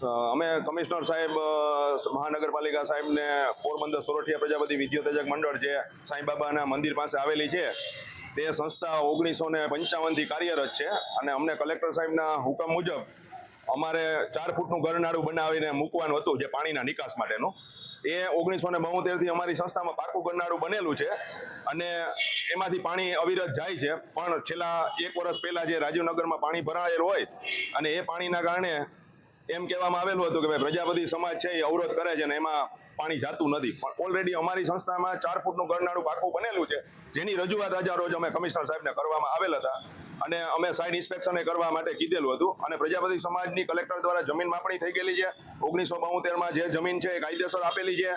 અમે કમિશનર સાહેબ મહાનગરપાલિકા સાહેબને પોરબંદર સોરઠિયા પ્રજાપતિ વિદ્યોતેજક મંડળ જે સાંઈબાબાના મંદિર પાસે આવેલી છે, તે સંસ્થા ઓગણીસો ને પંચાવનથી કાર્યરત છે અને અમને કલેક્ટર સાહેબના હુકમ મુજબ અમારે ચાર ફૂટનું ગરનાળું બનાવીને મૂકવાનું હતું જે પાણીના નિકાસ માટેનું. એ ઓગણીસો ને બોતેરથી અમારી સંસ્થામાં પાકું ગરનાળું બનેલું છે અને એમાંથી પાણી અવિરત જાય છે. પણ છેલ્લા એક વર્ષ પહેલાં જે રાજીવનગરમાં પાણી ભરાયેલું હોય અને એ પાણીના કારણે એમ કહેવામાં આવેલું હતું કે ભાઈ, પ્રજાપતિ સમાજ છે એ અવરોધ કરે છે ને એમાં પાણી જાતું નથી. પણ ઓલરેડી અમારી સંસ્થામાં ચાર ફૂટનું ગરનાળું પાકું બનેલું છે. જેની રજૂઆત આજે રોજ અમે કમિશનર સાહેબને કરવામાં આવેલ હતા. અને અમે સાઇડ ઇન્સ્પેક્શન કરવા માટે કીધેલું હતું. અને પ્રજાપતિ સમાજની કલેક્ટર દ્વારા જમીન માપણી થઈ ગયેલી છે. ઓગણીસો બોતેરમાં જે જમીન છે એ કાયદેસર આપેલી છે.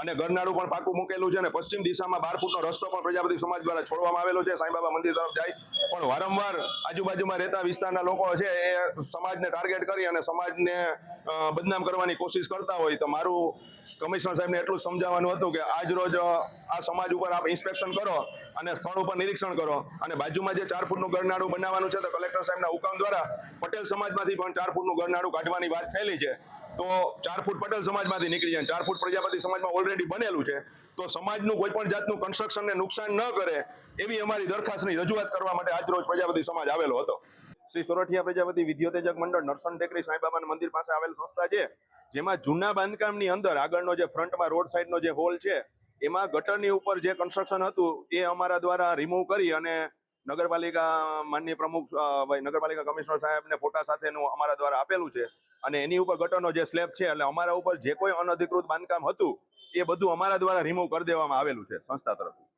અને ગરનાળું પણ પાકું મૂકેલું છે અને પશ્ચિમ દિશામાં બાર ફૂટનો રસ્તો પણ પ્રજાપતિ સમાજ દ્વારા છોડવામાં આવેલો છે. સાંઈબાબા મંદિર તરફ જાય. પણ વારંવાર આજુબાજુમાં રહેતા વિસ્તારના લોકો છે એ સમાજને ટાર્ગેટ કરી અને સમાજને બદનામ કરવાની કોશિશ કરતા હોય. તો મારું કમિશનર સાહેબને એટલું સમજાવવાનું હતું કે આજ રોજ આ સમાજ ઉપર આપ ઇન્સ્પેક્શન કરો અને સ્થળ ઉપર નિરીક્ષણ કરો. અને બાજુમાં જે ચાર ફૂટનું ગરનાળું બનાવવાનું છે, તો કલેક્ટર સાહેબના હુકમ દ્વારા પટેલ સમાજમાંથી પણ ચાર ફૂટનું ગરનાળું કાઢવાની વાત થયેલી છે. તો ચાર ફૂટ પટેલ સમાજમાંથી નીકળી જાય. ચાર ફૂટ પ્રજાપતિ સમાજમાં ઓલરેડી બનેલું છે. તો સમાજનું કોઈ પણ જાતનું કન્સ્ટ્રક્શનને નુકસાન ન કરે એવી અમારી દરખાસ્તની રજૂઆત કરવા માટે આજરોજ પ્રજાપતિ સમાજ આવેલો હતો. શ્રી સોરઠિયા પ્રજાપતિ વિદ્યોતેજક મંડળ નરસન ટેકરી સાંઈબાબાના મંદિર પાસે આવેલ સંસ્થા છે, જેમાં જૂના બાંધકામની અંદર આગળનો જે ફ્રન્ટમાં રોડ સાઈડનો જે હોલ છે, એમાં ગટરની ઉપર જે કન્સ્ટ્રક્શન હતું એ અમારા દ્વારા રિમૂવ કરી અને નગરપાલિકા માનનીય પ્રમુખ ભાઈ નગરપાલિકા કમિશનર સાહેબને ફોટા સાથેનું અમારા દ્વારા આપેલું છે. અને એની ઉપર ગટરનો જે સ્લેબ છે, એટલે અમારા ઉપર જે કોઈ અનધિકૃત બાંધકામ હતું, એ બધું અમારા દ્વારા રિમૂવ કરી દેવામાં આવેલું છે, સંસ્થા તરફથી.